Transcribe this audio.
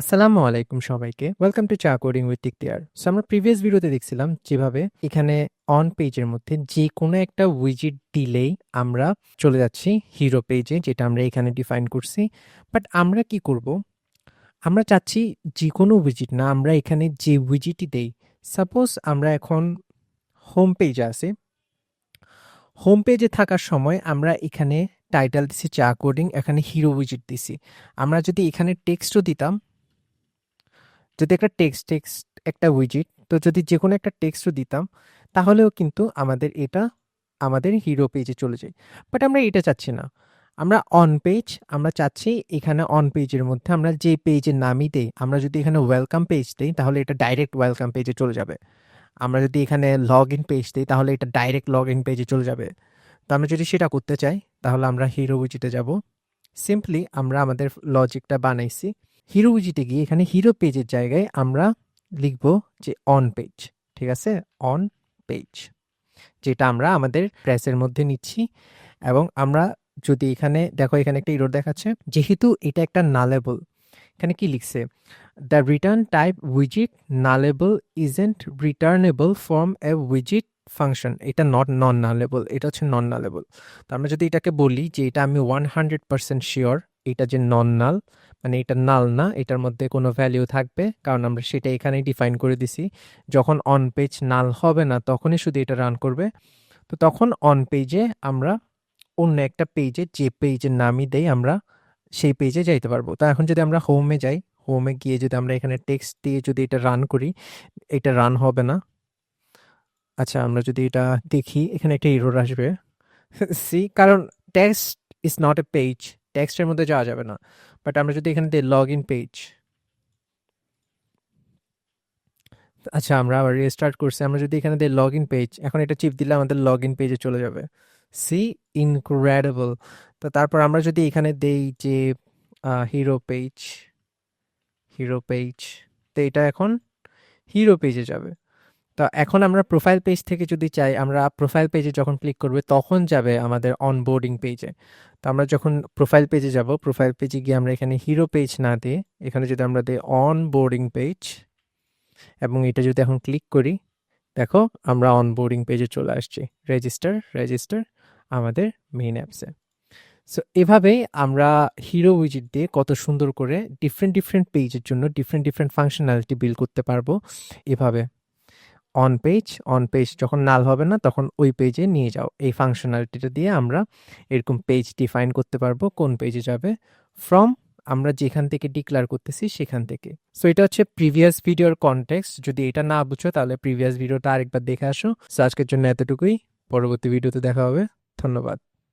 আসসালামু আলাইকুম সবাইকে। ওয়েলকাম টু চা কোডিং উইথ টিকটিয়ার সো আমরা প্রিভিয়াস ভিডিওতে দেখছিলাম যেভাবে এখানে অন পেজের মধ্যে যে কোনো একটা উইজিট দিলেই আমরা চলে যাচ্ছি হিরো পেজে যেটা আমরা এখানে ডিফাইন করছি। বাট আমরা কি করব? আমরা চাচ্ছি যে কোনো উইজিট না, আমরা এখানে যে উইজিটই দেই। সাপোজ আমরা এখন হোম পেজে আছি। হোম পেজে থাকার সময় আমরা এখানে টাইটেল দিছি চা কোডিং এখানে হিরো উইজিট দিছি। আমরা যদি এখানে টেক্সটও দিতাম যদি একটা টেক্সট টেক্সট একটা উইজিট তো যদি যে কোনো একটা টেক্সটও দিতাম, তাহলেও কিন্তু আমাদের এটা আমাদের হিরো পেজে চলে যায়। বাট আমরা এটা চাচ্ছি না। আমরা অন পেজ আমরা চাচ্ছি এখানে অন পেজের মধ্যে আমরা যে পেজের নামই দেই, আমরা যদি এখানে ওয়েলকাম পেজ দিই, তাহলে এটা ডাইরেক্ট ওয়েলকাম পেজে চলে যাবে। আমরা যদি এখানে লগ ইন পেজ দিই, তাহলে এটা ডাইরেক্ট লগ ইন পেজে চলে যাবে। তো আমরা যদি সেটা করতে চাই, তাহলে আমরা হিরো উইজিটে যাব। সিম্পলি আমরা আমাদের লজিকটা বানাইছি। হিরো উইজিটে গিয়ে এখানে হিরো পেজের জায়গায় আমরা লিখব যে অন পেজ ঠিক আছে? অন পেজ যেটা আমরা আমাদের প্রেসের মধ্যে নিচ্ছি এবং আমরা যদি এখানে, দেখো এখানে একটা ইরোর দেখাচ্ছে, যেহেতু এটা একটা নালেবল এখানে কি লিখছে? The return type উইজিট নালেবল isn't returnable from a উইজিট function এটা নট নন নালেবল এটা হচ্ছে নন নালেবল তো আমরা যদি এটাকে বলি যে এটা আমি ওয়ান হান্ড্রেড পার্সেন্ট শিওর এটা যে নন নাল মানে এটা নাল না, এটার মধ্যে কোনো ভ্যালিউ থাকবে, কারণ আমরা সেটা এখানেই ডিফাইন করে দিছি। যখন অন পেজ নাল হবে না, তখনই শুধু এটা রান করবে। তো তখন অন পেজে আমরা অন্য একটা পেজে যে পেজের নামই দেই, আমরা সেই পেজে যাইতে পারব। তো এখন যদি আমরা হোমে যাই হোমে গিয়ে যদি আমরা এখানে টেক্সট দিয়ে যদি এটা রান করি, এটা রান হবে না। আচ্ছা আমরা যদি এটা দেখি, এখানে একটা এরর আসবে। সি কারণ text is not a page টেক্সটের মধ্যে যাওয়া যাবে না। বাট আমরা যদি এখানে দিই লগ ইন পেজ আচ্ছা আমরা আবার রিস্টার্ট করছি। আমরা যদি এখানে দিই লগ ইন পেজ এখন এটা চিপ দিলে আমাদের লগ ইন পেজে চলে যাবে। সি ইনক্রেডিবল তো তারপর আমরা যদি এখানে দেই যে হিরো পেজ হিরো পেজ তো এটা এখন হিরো পেজে যাবে। তো এখন আমরা প্রোফাইল পেজ থেকে যদি চাই, আমরা প্রোফাইল পেজে যখন ক্লিক করবে, তখন যাবে আমাদের অনবোর্ডিং পেজে তো আমরা যখন প্রোফাইল পেজে যাব প্রোফাইল পেজে গিয়ে আমরা এখানে হিরো পেজ না দিয়ে, এখানে যদি আমরা দিই অন বোর্ডিং পেজ এবং এটা যদি এখন ক্লিক করি, দেখো আমরা অনবোর্ডিং পেজে চলে আসছি। রেজিস্টার রেজিস্টার আমাদের মেইন অ্যাপসে সো এভাবেই আমরা হিরো উইজিট দিয়ে কত সুন্দর করে ডিফারেন্ট ডিফারেন্ট পেজের জন্য ডিফারেন্ট ডিফারেন্ট ফাংশনালিটি বিল করতে পারব, এভাবে। অন পেজ অন পেজ যখন নাল হবে না, তখন ওই পেজে নিয়ে যাও। এই ফাংশনালিটিটা দিয়ে আমরা এরকম পেজ ডিফাইন করতে পারব কোন পেজে যাবে। ফ্রম আমরা যেখান থেকে ডিক্লার করতেছি সেখান থেকে। সো এটা হচ্ছে প্রিভিয়াস ভিডিওর কনটেক্সট যদি এটা না বুঝো, তাহলে প্রিভিয়াস ভিডিওটা আরেকবার দেখে আসো। সো আজকের জন্য এতটুকুই। পরবর্তী ভিডিওতে দেখা হবে। ধন্যবাদ।